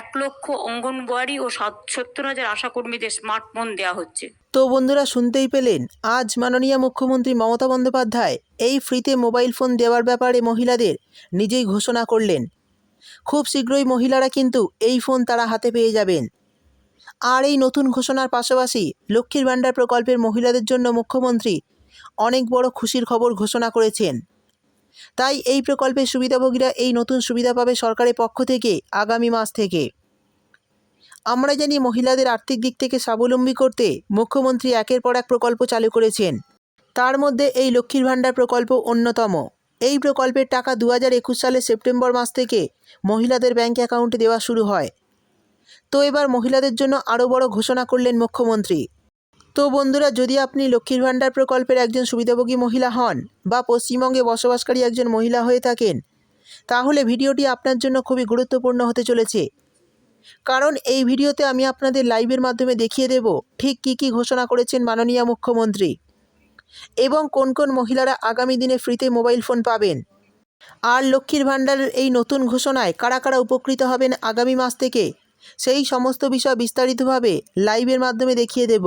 এক লক্ষ অঙ্গনওয়াড়ি ও সত্তর হাজার আশাকর্মীদের স্মার্টফোন দেওয়া হচ্ছে। তো বন্ধুরা শুনতেই পেলেন, আজ মাননীয় মুখ্যমন্ত্রী মমতা বন্দ্যোপাধ্যায় এই ফ্রিতে মোবাইল ফোন দেওয়ার ব্যাপারে মহিলাদের নিজেই ঘোষণা করলেন। খুব শীঘ্রই মহিলারা কিন্তু এই ফোন তারা হাতে পেয়ে যাবেন। আর এই নতুন ঘোষণার পাশাপাশি লক্ষ্মীর ভাণ্ডার প্রকল্পের মহিলাদের জন্য মুখ্যমন্ত্রী অনেক বড় খুশির খবর ঘোষণা করেছেন। তাই এই প্রকল্পের সুবিধাভোগীরা এই নতুন সুবিধা পাবে সরকারের পক্ষ থেকে আগামী মাস থেকে। আমরা জানি মহিলাদের আর্থিক দিক থেকে স্বাবলম্বী করতে মুখ্যমন্ত্রী একের পর এক প্রকল্প চালু করেছেন। তার মধ্যে এই লক্ষ্মীর ভাণ্ডার প্রকল্প অন্যতম। এই প্রকল্পের টাকা দু হাজার একুশ সালের সেপ্টেম্বর মাস থেকে মহিলাদের ব্যাঙ্ক অ্যাকাউন্টে দেওয়া শুরু হয়। তো এবার মহিলাদের জন্য আরও বড় ঘোষণা করলেন মুখ্যমন্ত্রী। তো বন্ধুরা, যদি আপনি লক্ষ্মীর ভাণ্ডার প্রকল্পের একজন সুবিধাভোগী মহিলা হন বা পশ্চিমবঙ্গে বসবাসকারী একজন মহিলা হয়ে থাকেন, তাহলে ভিডিওটি আপনার জন্য খুবই গুরুত্বপূর্ণ হতে চলেছে। কারণ এই ভিডিওতে আমি আপনাদের লাইভের মাধ্যমে দেখিয়ে দেব ঠিক কী কী ঘোষণা করেছেন মাননীয় মুখ্যমন্ত্রী এবং কোন কোন মহিলারা আগামী দিনে ফ্রিতে মোবাইল ফোন পাবেন। আর লক্ষ্মীর ভাণ্ডারের এই নতুন ঘোষণায় কারা কারা উপকৃত হবেন আগামী মাস থেকে, সেই সমস্ত বিষয় বিস্তারিতভাবে লাইভের মাধ্যমে দেখিয়ে দেব।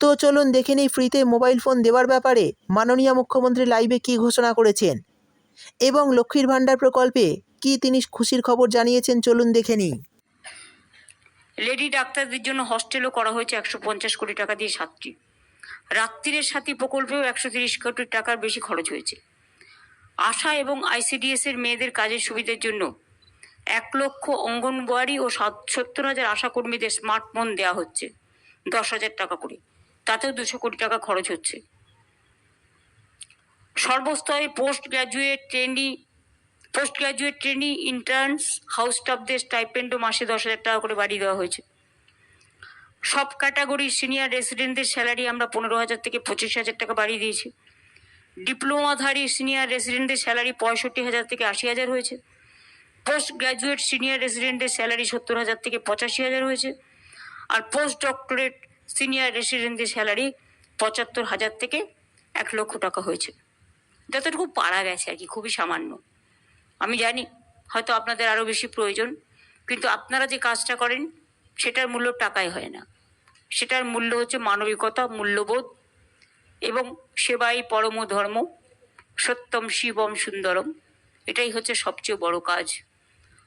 তো চলুন দেখে নিই ফ্রিতে মোবাইল ফোন দেওয়ার ব্যাপারে। মাননীয় মুখ্যমন্ত্রী লাইভে কী ঘোষণা করেছেন? এবং লক্ষ্মীর ভাণ্ডার প্রকল্পে কি তিনি খুশির খবর জানিয়েছেন চলুন দেখে নিই। লেডি ডাক্তারদের জন্য হস্টেলও করা হয়েছে একশো পঞ্চাশ কোটি টাকা দিয়ে সাতটি। রাত্রিরের সাথী প্রকল্পেও একশো তিরিশ কোটি টাকার বেশি খরচ হয়েছে। আশা এবং আইসিডিএস এর মেয়েদের কাজের সুবিধার জন্য এক লক্ষ অঙ্গনওয়াড়ি ও সাত- সত্তর হাজার আশাকর্মীদের স্মার্টফোন দেওয়া হচ্ছে। দশ হাজার টাকা করে। তাতেও দুশো কোটি টাকা খরচ হচ্ছে। সর্বস্তরে post graduate trainee post graduate trainee interns house স্টাফদের স্টাইপেন্ডও মাসে দশ হাজার টাকা করে বাড়িয়ে দেওয়া হয়েছে। সব ক্যাটাগরির সিনিয়র রেসিডেন্টদের স্যালারি আমরা পনেরো হাজার থেকে পঁচিশ হাজার টাকা বাড়িয়ে দিয়েছি। ডিপ্লোমাধারী সিনিয়র রেসিডেন্টদের স্যালারি পঁয়ষট্টি হাজার থেকে আশি হাজার হয়েছে। পোস্ট গ্র্যাজুয়েট সিনিয়র রেসিডেন্টদের স্যালারি সত্তর হাজার থেকে পঁচাশি হাজার হয়েছে। আর পোস্ট ডক্টরেট সিনিয়র রেসিডেন্টদের স্যালারি পঁচাত্তর হাজার থেকে এক লক্ষ টাকা হয়েছে। যতটুকু পারা গেছে আর কি, খুবই সামান্য। আমি জানি হয়তো আপনাদের আরও বেশি প্রয়োজন, কিন্তু আপনারা যে কাজটা করেন, সেটার মূল্য টাকায় হয় না। সেটার মূল্য হচ্ছে মানবিকতা, মূল্যবোধ এবং সেবাই পরম ধর্ম, সত্যম শিবম সুন্দরম। এটাই হচ্ছে সবচেয়ে বড় কাজ।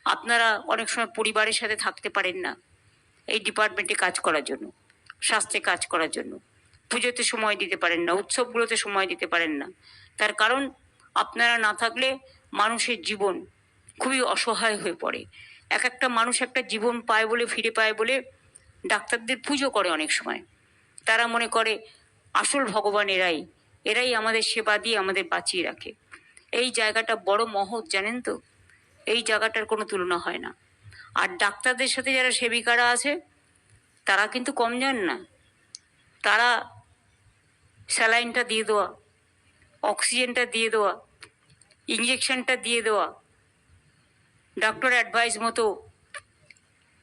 আপনারা অনেক সময় পরিবারের সাথে থাকতে পারেন না। এই ডিপার্টমেন্টে কাজ করার জন্য, স্বাস্থ্যে কাজ করার জন্য। পুজোতে সময় দিতে পারেন না, উৎসবগুলোতে সময় দিতে পারেন না। তার কারণ, আপনারা না থাকলে মানুষের জীবন খুবই অসহায় হয়ে পড়ে। এক একটা মানুষ একটা জীবন পায় বলে, ফিরে পায় বলে ডাক্তারদের পুজো করে অনেক সময়। তারা মনে করে, আসল ভগবান এরাই এরাই আমাদের সেবা দিয়ে আমাদের বাঁচিয়ে রাখে। এই জায়গাটা বড় মহৎ, জানেন তো? এই জায়গাটার কোনো তুলনা হয় না। আর ডাক্তারদের সাথে যারা সেবিকারা আছে, তারা কিন্তু কম যান না। তারা স্যালাইনটা দিয়ে দেওয়া, অক্সিজেনটা দিয়ে দেওয়া ইঞ্জেকশনটা দিয়ে দেওয়া ডক্টর অ্যাডভাইস মতো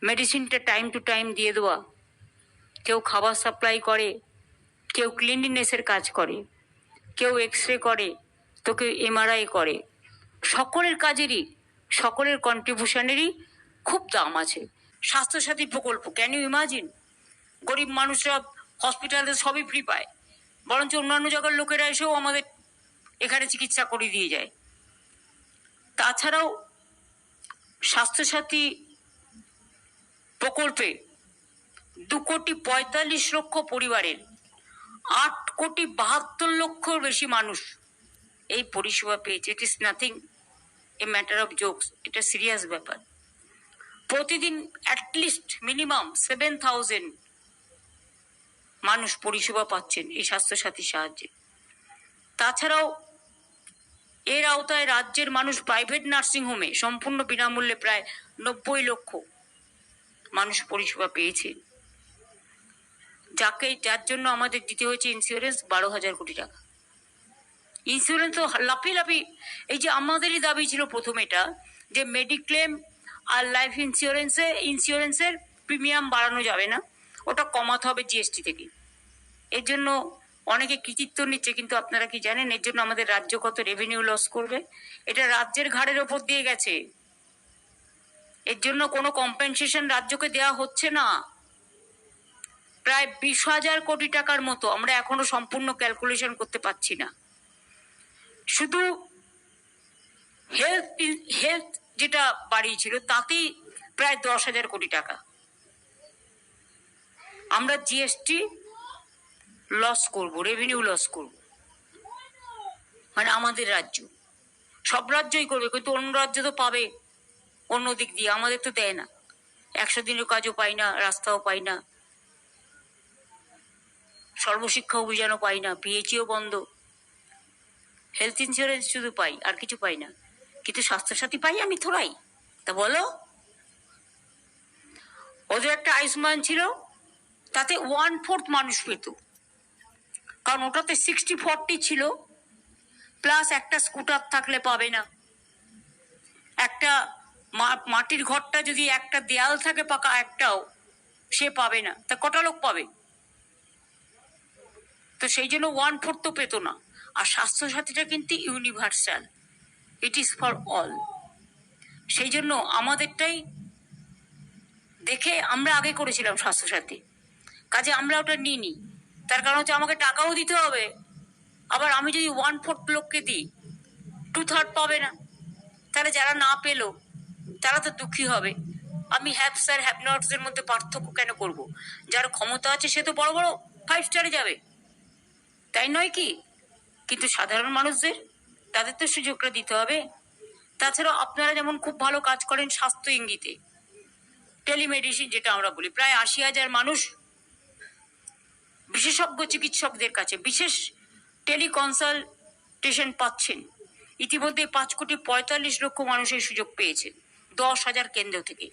মেডিসিনটা টাইম টু টাইম দিয়ে দেওয়া, কেউ খাবার সাপ্লাই করে, কেউ ক্লিনলিনেসের কাজ করে, কেউ এক্স রে করে, তো কেউ এমআরআই করে। সকলের কাজেরই, সকলের কন্ট্রিবিউশনেরই খুব দাম আছে। স্বাস্থ্যসাথী প্রকল্প ক্যান ইউ ইমাজিন গরিব মানুষরা হসপিটালে সবই ফ্রি পায়। বরঞ্চ অন্যান্য জায়গার লোকেরা এসেও আমাদের এখানে চিকিৎসা করে দিয়ে যায়। তাছাড়াও স্বাস্থ্যসাথী প্রকল্পে দু কোটি পঁয়তাল্লিশ লক্ষ পরিবারের আট কোটি বাহাত্তর লক্ষর বেশি মানুষ এই পরিষেবা পেয়েছে। It is nothing a matter of jokes এটা সিরিয়াস ব্যাপার। প্রতিদিন অ্যাটলিস্ট মিনিমাম সেভেন থাউজেন্ড মানুষ পরিষেবা পাচ্ছেন এই স্বাস্থ্যসাথীর সাহায্যে। তাছাড়াও এর আওতায় রাজ্যের মানুষ প্রাইভেট নার্সিংহোমে সম্পূর্ণ বিনামূল্যে প্রায় নব্বই লক্ষ মানুষ পরিষেবা পেয়েছে। যাকে যার জন্য আমাদের দিতে হয়েছে ইন্স্যুরেন্স বারো হাজার কোটি টাকা। ইন্স্যুরেন্স তো লাফি লাফি এই যে আমাদেরই দাবি ছিল প্রথম এটা, যে মেডিক্লেম আর লাইফ ইন্স্যুরেন্সে ইন্স্যুরেন্সের প্রিমিয়াম বাড়ানো যাবে না। ওটা কমাতে হবে জিএসটি থেকে। এর জন্য অনেকে কৃতিত্ব নিচ্ছে, কিন্তু আপনারা কি জানেন, এর জন্য আমাদের রাজ্য কত রেভিনিউ লস করবে? এটা রাজ্যের ঘাড়ের ওপর দিয়ে গেছে। এর জন্য কোনো কম্পেনসেশন রাজ্যকে দেওয়া হচ্ছে না। প্রায় বিশ হাজার কোটি টাকার মতো আমরা এখনও সম্পূর্ণ ক্যালকুলেশন করতে পারছি না। শুধু হেলথ হেলথ যেটা বাড়িয়েছিল, তাতেই প্রায় দশ হাজার কোটি টাকা। আমরা জিএসটি লস করব রেভিনিউ লস করব। মানে আমাদের রাজ্য। সব রাজ্যই করবে, কিন্তু অন্য রাজ্য তো পাবে। অন্য দিক দিয়ে আমাদের তো দেয় না। একশো দিনের কাজও পাই না, রাস্তাও পাই না। সর্বশিক্ষা অভিযানও পাই না পিএইচিও বন্ধ। হেলথ ইন্স্যুরেন্স শুধু পাই, আর কিছু পাই না। কিন্তু স্বাস্থ্যসাথী পাই আমি থোড়াই। তা বলো ওদের একটা আয়ুষ্মান ছিল, তাতে ওয়ান ফোর্থ মানুষ পেত। কারণ ওটাতে সিক্সটি ফোরটি ছিল প্লাস একটা স্কুটার থাকলে পাবে না। একটা মাটির ঘরটা যদি একটা দেয়াল থাকে পাকা, একটাও সে পাবে না। তা কটা লোক পাবে? তো সেই জন্য ওয়ান ফোর্থ তো পেতো না। আর স্বাস্থ্যসাথীটা কিন্তু universal it is for all সেই জন্য আমাদেরটাই দেখে আমরা আগে করেছিলাম স্বাস্থ্যসাথী। কাজে আমরা ওটা নিইনি। তার কারণ হচ্ছে আমাকে টাকাও দিতে হবে। আবার আমি যদি ওয়ান ফোর্থ লোককে দিই টু থার্ড পাবে না। তাহলে যারা না পেল, তারা তো দুঃখী হবে। আমি হ্যাপ স্যার হ্যাপ নটসের মধ্যে পার্থক্য কেন করব? যার ক্ষমতা আছে, সে তো বড় বড় ফাইভ স্টারে যাবে। তাই নয় কি? কিন্তু সাধারণ মানুষদের তাদের তো সুযোগটা দিতে হবে। তাছাড়াও আপনারা যেমন খুব ভালো কাজ করেন স্বাস্থ্য ইঙ্গিতে। টেলিমেডিসিন যেটা আমরা বলি, প্রায় আশি হাজার মানুষ বিশেষজ্ঞ চিকিৎসকদের কাছে বিশেষ টেলিকনসালটেশন পাচ্ছেন। ইতিমধ্যে পাঁচ কোটি পঁয়তাল্লিশ লক্ষ মানুষ এই সুযোগ পেয়েছে, দশ হাজার কেন্দ্র থেকে।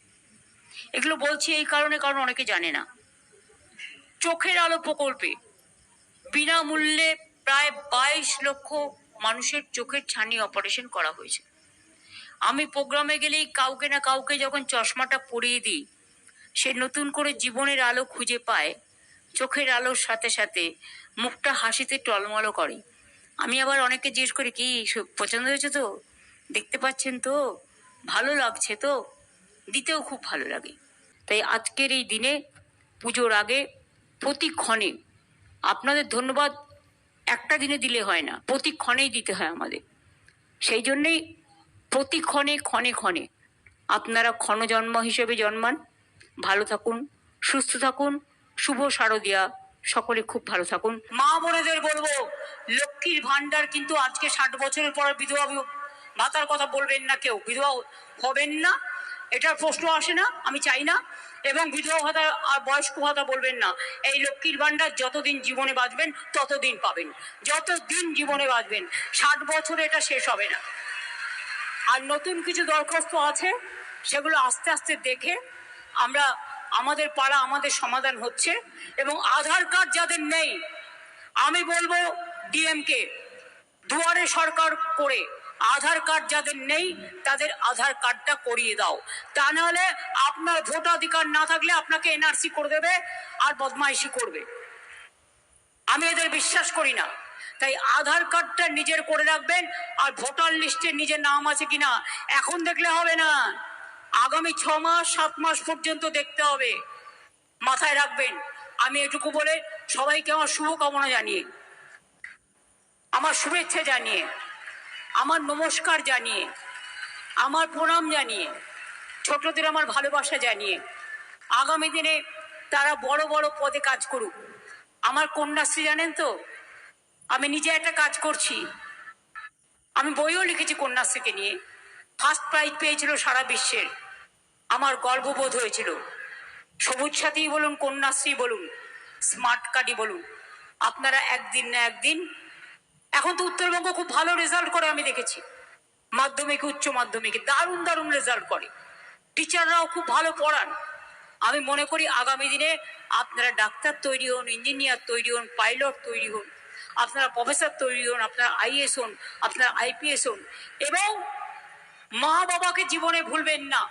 এগুলো বলছি এই কারণে, কারণ অনেকে জানে না। চোখের আলো প্রকল্পে বিনামূল্যে প্রায় বাইশ লক্ষ মানুষের চোখের ছানি অপারেশন করা হয়েছে। আমি প্রোগ্রামে গেলেই কাউকে না কাউকে যখন চশমাটা পরিয়ে দিই, সে নতুন করে জীবনের আলো খুঁজে পায়, চোখের আলোর সাথে সাথে মুখটা হাসিতে টলমলো করে। আমি আবার অনেকে জিজ্ঞেস করি, কি পছন্দ হয়েছে তো? দেখতে পাচ্ছেন তো? ভালো লাগছে তো? দিতেও খুব ভালো লাগে। তাই আজকের এই দিনে পুজোর আগে প্রতিক্ষণে আপনাদের ধন্যবাদ। একটা দিনে দিলে হয় না প্রতিক্ষণেই দিতে হয় আমাদের। সেই জন্যেই প্রতি ক্ষণে ক্ষণে ক্ষণে আপনারা ক্ষণজন্ম হিসেবে জন্মান, ভালো থাকুন, সুস্থ থাকুন, শুভ শারদিয়া, সকলে খুব ভালো থাকুন। মা বোনেদের বলব, লক্ষ্মীর ভান্ডার কিন্তু আজকে ষাট বছরের পর বিধবা ভাতার কথা বলবেন না কেউ, বিধবা হবেন না, এটার প্রশ্ন আসে না, আমি চাই না। এবং বিধবা ভাতা আর বয়স্ক ভাতা বলবেন না। এই লক্ষ্মীর ভান্ডার যতদিন জীবনে বাঁচবেন, ততদিন পাবেন। যতদিন জীবনে বাঁচবেন, ষাট বছরে এটা শেষ হবে না। আর নতুন কিছু দরখাস্ত আছে, সেগুলো আস্তে আস্তে দেখে আমরা আমাদের পাড়া আমাদের সমাধান হচ্ছে এবং আধার কার্ড যাদের নেই, আমি বলব ডিএমকে, দুয়ারে সরকার করে আধার কার্ড যাদের নেই, তাদের আধার কার্ডটা করিয়ে দাও। তা নাহলে আপনার ভোটাধিকার না থাকলে আপনাকে এনআরসি করে দেবে আর বদমাইশি করবে। আমি এদের বিশ্বাস করি না। তাই আধার কার্ডটা নিজের করে রাখবেন আর ভোটার লিস্টে নিজের নাম আছে কিনা এখন দেখলে হবে না। আগামী ছ মাস, সাত মাস পর্যন্ত দেখতে হবে। মাথায় রাখবেন। আমি এটুকু বলে সবাইকে আমার শুভকামনা জানিয়ে, আমার শুভেচ্ছা জানিয়ে আমার নমস্কার জানিয়ে, আমার প্রণাম জানিয়ে, ছোটদের আমার ভালোবাসা জানিয়ে, আগামী দিনে তারা বড় বড় পদে কাজ করুক। আমার কন্যাশ্রী জানেন তো? আমি নিজে একটা কাজ করছি। আমি বইও লিখেছি কন্যাশ্রীকে নিয়ে। ফার্স্ট প্রাইজ পেয়েছিল সারা বিশ্বের। আমার গর্ববোধ হয়েছিল। সবুজ সাথী বলুন, কন্যাশ্রী বলুন স্মার্ট কার্ডই বলুন। আপনারা একদিন না একদিন এখন তো উত্তরবঙ্গ খুব ভালো রেজাল্ট করে আমি দেখেছি। মাধ্যমিক, উচ্চ মাধ্যমিকে দারুণ দারুণ রেজাল্ট করে। টিচাররাও খুব ভালো পড়ান। আমি মনে করি আগামী দিনে আপনারা ডাক্তার তৈরি হন ইঞ্জিনিয়ার তৈরি হন পাইলট তৈরি হন, আপনারা প্রফেসর তৈরি হন, আপনারা আইএস হন, আপনারা আইপিএস হন, এবং মা বাবাকে জীবনে ভুলবেন না।